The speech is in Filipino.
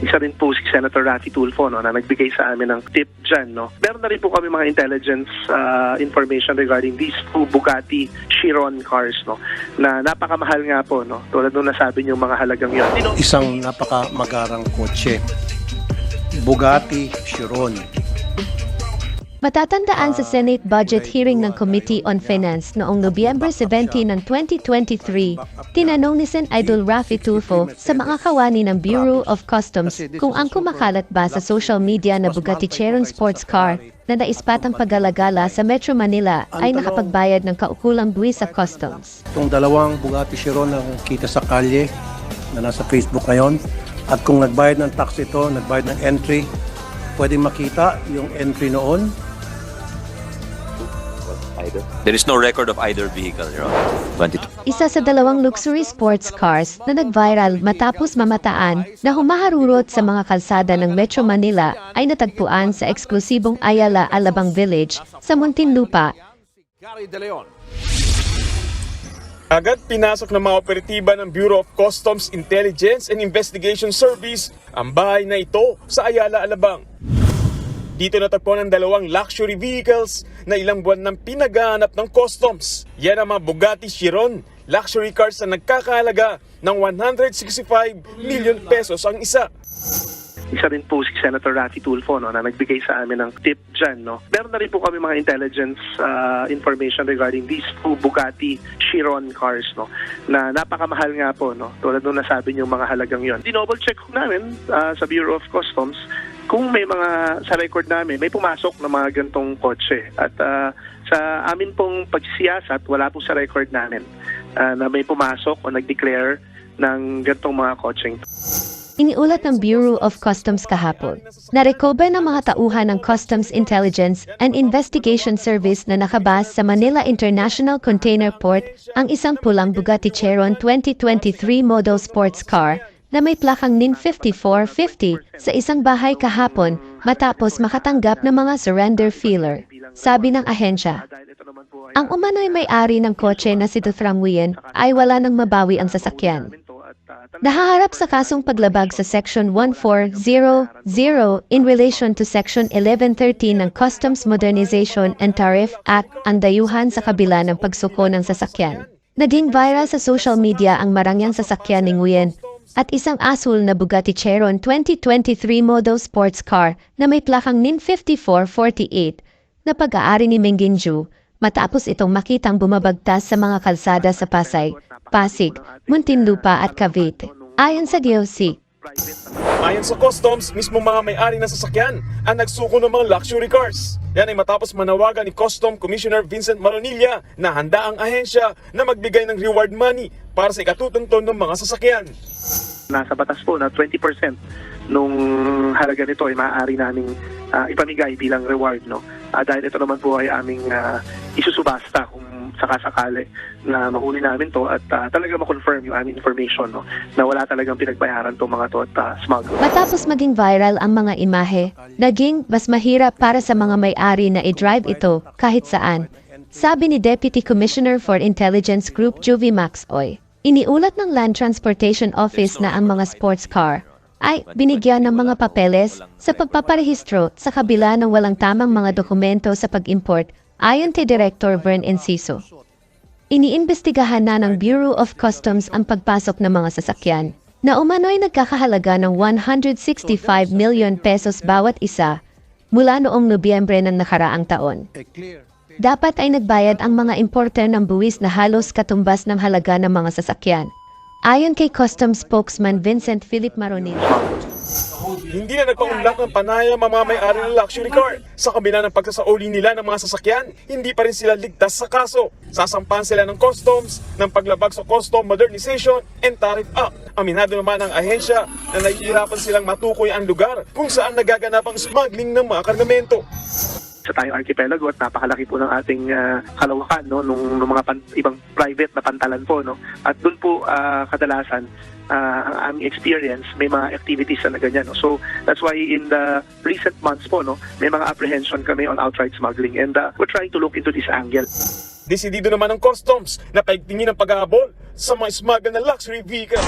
isa rin po si Senator Rafi Tulfo no, na nagbigay sa amin ng tip dyan. No. Meron na rin po kami mga intelligence uh, information regarding these two Bugatti Chiron cars no, na napakamahal nga po. No, tulad nung nasabi niyo mga halagang yun. Isang napakamagarang kotse. Bugatti Chiron. Matatandaan sa Senate budget hearing ng Committee on Finance noong Nobyembre 17 ng 2023, tinanong ni Sen. Idol Rafi Tulfo sa mga kawani ng Bureau of Customs kung ang kumakalat ba sa social media na Bugatti Chiron sports car na naispatang paggalagala sa Metro Manila ay nakapagbayad ng kaukulang buwis sa customs. Itong dalawang Bugatti Chiron na kita sa kalye na nasa Facebook ngayon. At kung nagbayad ng tax ito, nagbayad ng entry, pwede makita yung entry noon. There is no record of either vehicle, Your Honor. 22. Isa sa dalawang luxury sports cars na nag-viral matapos mamataan na humaharurot sa mga kalsada ng Metro Manila ay natagpuan sa eksklusibong Ayala Alabang Village sa Muntinlupa, Gary De Leon. Agad pinasok ng mga operatiba ng Bureau of Customs Intelligence and Investigation Service ang bahay na ito sa Ayala, Alabang. Dito natagpuan ang dalawang luxury vehicles na ilang buwan nang pinagahanap ng customs. Yan ang mga Bugatti Chiron, luxury cars na nagkakahalaga ng 165 million pesos ang isa. isa rin po si Senator Rafi Tulfo no, na nagbigay sa amin ng tip dyan. No. Meron na rin po kami mga intelligence uh, information regarding these two Bugatti Chiron cars no, na napakamahal nga po. No, tulad nung nasabi niyo mga halagang yon. Dinoble check namin uh, sa Bureau of Customs kung may mga sa record namin, may pumasok na mga gantong kotse. At uh, sa amin pong pagsisiyasat, wala po sa record namin uh, na may pumasok o nag-declare ng gantong mga kotseng iniulat ng Bureau of Customs kahapon. Narecover ng mga tauhan ng Customs Intelligence and Investigation Service na nakabas sa Manila International Container Port ang isang pulang Bugatti Chiron 2023 model sports car na may plakang NIN 5450 sa isang bahay kahapon matapos makatanggap ng mga surrender feeler. Sabi ng ahensya, ang umano'y may-ari ng kotse na si Dutram Nguyen ay wala nang mabawi ang sasakyan. Nahaharap sa kasong paglabag sa Section 1400 in relation to Section 1113 ng Customs Modernization and Tariff Act ang dayuhan sa kabila ng pagsuko ng sasakyan. Naging viral sa social media ang marangyang sasakyan ni Nguyen at isang asul na Bugatti Chiron 2023 model sports car na may plakang NIN 5448 na pag-aari ni Menginju matapos itong makitang bumabagtas sa mga kalsada sa Pasay, Pasig, Muntinlupa at Cavite. Ayon sa GOC, Ayon sa customs, mismo mga may-ari ng sasakyan ang nagsuko ng mga luxury cars. Yan ay matapos manawagan ni Custom Commissioner Vincent Maronilla na handa ang ahensya na magbigay ng reward money para sa ikatutungtong ng mga sasakyan. nasa batas po na 20% nung halaga nito ay maaari naming ah, ipamigay bilang reward no Ah, dahil ito naman po ay aming ah, isusubasta kung sakasakali na mahuli namin to at ah, talaga ma-confirm yung aming information no na wala talagang pinagbayaran to mga to at ah, smuggle. matapos maging viral ang mga imahe, naging mas mahirap para sa mga may-ari na i-drive ito kahit saan. Sabi ni Deputy Commissioner for Intelligence Group Juvie Max Oy. Iniulat ng Land Transportation Office na ang mga sports car ay binigyan ng mga papeles sa pagpaparehistro sa kabila ng walang tamang mga dokumento sa pag-import ayon kay Director Vern Enciso. Iniimbestigahan na ng Bureau of Customs ang pagpasok ng mga sasakyan na umano'y nagkakahalaga ng 165 million pesos bawat isa mula noong Nobyembre ng nakaraang taon. Dapat ay nagbayad ang mga importer ng buwis na halos katumbas ng halaga ng mga sasakyan. Ayon kay Customs spokesman Vincent Philip Maronil. Hindi na nagpaunlak ng panayam ang mga may-ari ng luxury car. Sa kabila ng pagsasauli nila ng mga sasakyan, hindi pa rin sila ligtas sa kaso. Sasampahan sila ng customs ng paglabag sa Custom Modernization and Tariff Act. Aminado naman ang ahensya na nahihirapan silang matukoy ang lugar kung saan nagaganap ang smuggling ng mga kargamento. sa tayong archipelago at napakalaki po ng ating ah, kalawakan no nung, nung mga pan- ibang private na pantalan po no at doon po ah, kadalasan ah, ang aming experience may mga activities na ganyan no so that's why in the recent months po no may mga apprehension kami on outright smuggling and ah, we're trying to look into this angle Desidido naman ng customs na paigtingin ang paghahabol sa mga smuggle na luxury vehicles.